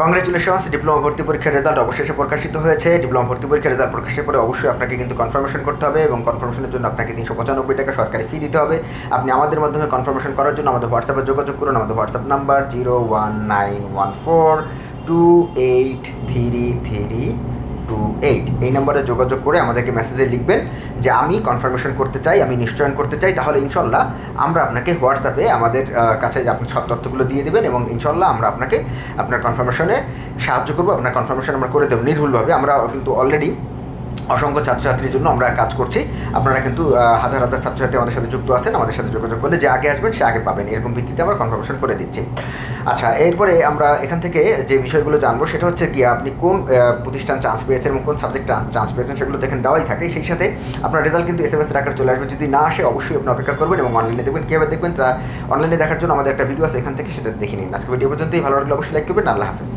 Congratulations diploma ভর্তি পরীক্ষার result অবশেষে প্রকাশিত হয়েছে। ডিপ্লোমা ভর্তি পরীক্ষার রেজাল্ট প্রকাশের পরে অবশ্যই আপনাকে কিন্তু কনফার্মেশন করতে হবে এবং কনফার্মেশনের জন্য আপনাকে তিনশো পঁচানব্বই টাকা সরকারি ফি দিতে হবে। আপনি আমাদের মাধ্যমে কনফার্মেশন করার জন্য আমাদের হোয়াটসঅ্যাপে যোগাযোগ করুন। আমাদের WhatsApp number zero one nine one four two eight three three two eight এই নম্বরে যোগাযোগ করে আমাদেরকে মেসেজে লিখবেন যে আমি কনফার্মেশন করতে চাই, আমি নিশ্চয়ন করতে চাই, তাহলে ইনশাল্লাহ আমরা আপনাকে হোয়াটসঅ্যাপে আমাদের কাছে আপনি সব তথ্যগুলো দিয়ে দেবেন এবং ইনশাল্লাহ আমরা আপনাকে আপনার কনফার্মেশনে সাহায্য করব। আপনার কনফার্মেশন আমরা করে দেবো। নির্ভুলভাবে আমরা কিন্তু অলরেডি অসংখ্য ছাত্রছাত্রীর জন্য আমরা কাজ করছি। আপনারা কিন্তু হাজার হাজার ছাত্রছাত্রী আমাদের সাথে যুক্ত আছেন, আমাদের সাথে যোগাযোগ করলে যে আগে আসবেন সে আগে পাবেন। এরকম ভিত্তিতে আমরা কনফার্মেশন করে দিচ্ছি। আচ্ছা এরপরে আমরা এখান থেকে যে বিষয়গুলো জানব সেটা হচ্ছে গিয়ে আপনি কোন প্রতিষ্ঠান চান্স পেয়েছেন এবং কোন সাবজেক্ট চান্স পেয়েছেন সেগুলো দেখেন, দেওয়াই থাকে। সেই সাথে আপনার রেজাল্ট কিন্তু এস এম এস আকারে চলে আসবে। যদি না আসে, অবশ্যই আপনি অপেক্ষা করবেন এবং অনলাইনে দেখবেন। কীভাবে দেখবেন? তা অনলাইনে দেখার জন্য আমাদের একটা ভিডিও আছে, এখান থেকে সেটা দেখে নিন। আজকে ভিডিও পর্যন্তই। ভালো লাগলে অবশ্যই লাইক করবেন। আল্লাহ হাফেজ।